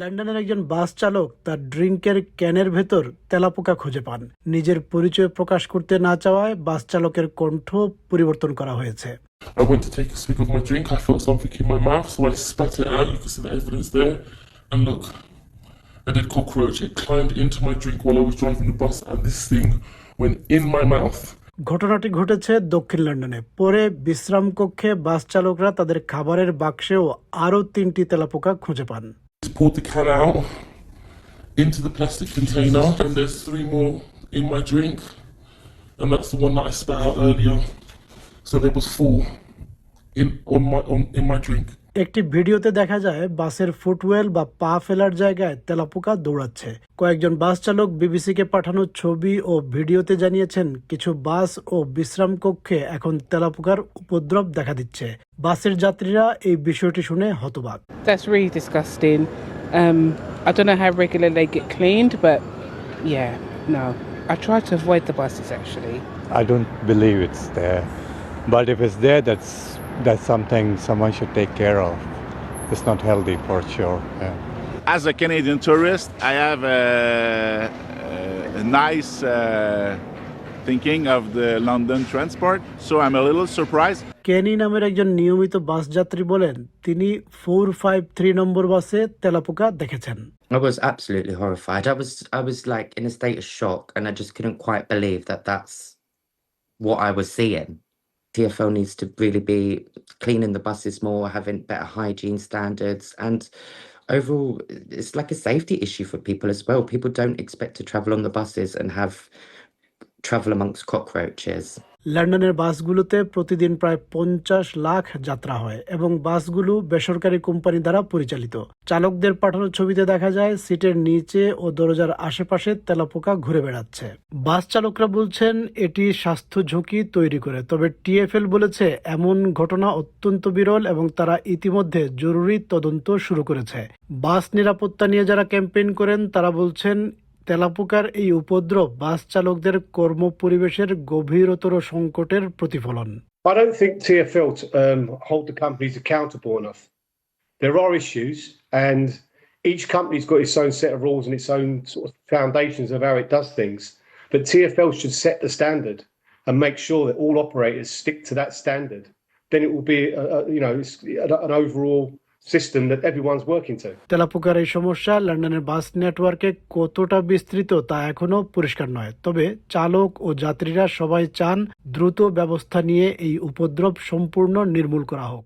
লন্ডনের একজন বাস চালক তার ড্রিঙ্কের ক্যানের ভেতর তেলাপোকা খুঁজে পান। নিজের পরিচয় প্রকাশ করতে না চাওয়ায় বাস চালকের কণ্ঠ পরিবর্তন করা হয়েছে। ঘটনাটি ঘটেছে দক্ষিণ লন্ডনে। পরে বিশ্রাম কক্ষে বাস চালকরা তাদের খাবারের বাক্সেও আরও তিনটি তেলাপোকা খুঁজে পান। Poured the can out into the plastic container, and there's three more in my drink, and that's the one that I spat out earlier. So there was four in on my on in my drink. একটি ভিডিওতে দেখা যায় বাসের ফুটওয়েল বা পা ফেলার জায়গায় তেলাপোকা দৌড়াচ্ছে কয়েকজন বাস চালক বিবিসিকে পাঠানো ছবি ও ভিডিওতে জানিয়েছেন কিছু বাস ও বিশ্রাম কক্ষে এখন তেলাপোকার উপদ্রব দেখা দিচ্ছে বাসের যাত্রীরা এই বিষয়টি শুনে হতবাক That's really disgusting. Um, I don't know how regular they get cleaned, but yeah, no. I try to avoid the buses actually. I don't believe it's there. But if it's there, that's that's something someone should take care of. It's not healthy for sure. Yeah. As a Canadian tourist, I have a, a, a nice uh, thinking of the London transport, so I'm a little surprised. কেনি নামের একজন নিয়মিত বাস যাত্রী বলেন তিনি four five three নম্বর বাসে তেলাপোকা দেখেছেন I was absolutely horrified. I was I was like in a state of shock, and I just couldn't quite believe that that's what I was seeing. TFL needs to really be cleaning the buses more, having better hygiene standards, and overall, it's like a safety issue for people as well. People don't expect to travel on the buses and have travel amongst cockroaches. লন্ডনের বাসগুলোতে প্রতিদিন প্রায় পঞ্চাশ লাখ যাত্রা হয় এবং বাসগুলো বেসরকারি company দ্বারা পরিচালিত। চালকদের পাঠানো ছবিতে দেখা যায়, সিটের নিচে ও দরজার আশেপাশে তেলাপোকা ঘুরে বেড়াচ্ছে। বাস চালকরা বলছেন, এটি স্বাস্থ্য ঝুঁকি তৈরি করে। তবে টিএফএল বলেছে, এমন ঘটনা অত্যন্ত বিরল এবং তারা ইতিমধ্যে জরুরি তদন্ত শুরু করেছে। বাস নিরাপত্তা নিয়ে যারা ক্যাম্পেইন করেন, তারা বলছেন তেলাপোকার এই উপদ্রব বাস চালকদের কর্মপরিবেশের গভীরতর সংকটের প্রতিফলন I don't think TFL t- um, hold the companies accountable enough. There are issues, and each company's got its own set of rules and its own sort of foundations of how it does things. But TFL should set the standard and make sure that all operators stick to that standard. Then it will be, a, a, you know, it's an an overall system that everyone's working to. তেলাপোকার এই সমস্যা লন্ডনের বাস নেটওয়ার্কে কতটা বিস্তৃত তা এখনও পরিষ্কার নয় তবে চালক ও যাত্রীরা সবাই চান দ্রুত ব্যবস্থা নিয়ে এই উপদ্রব সম্পূর্ণ নির্মূল করা হোক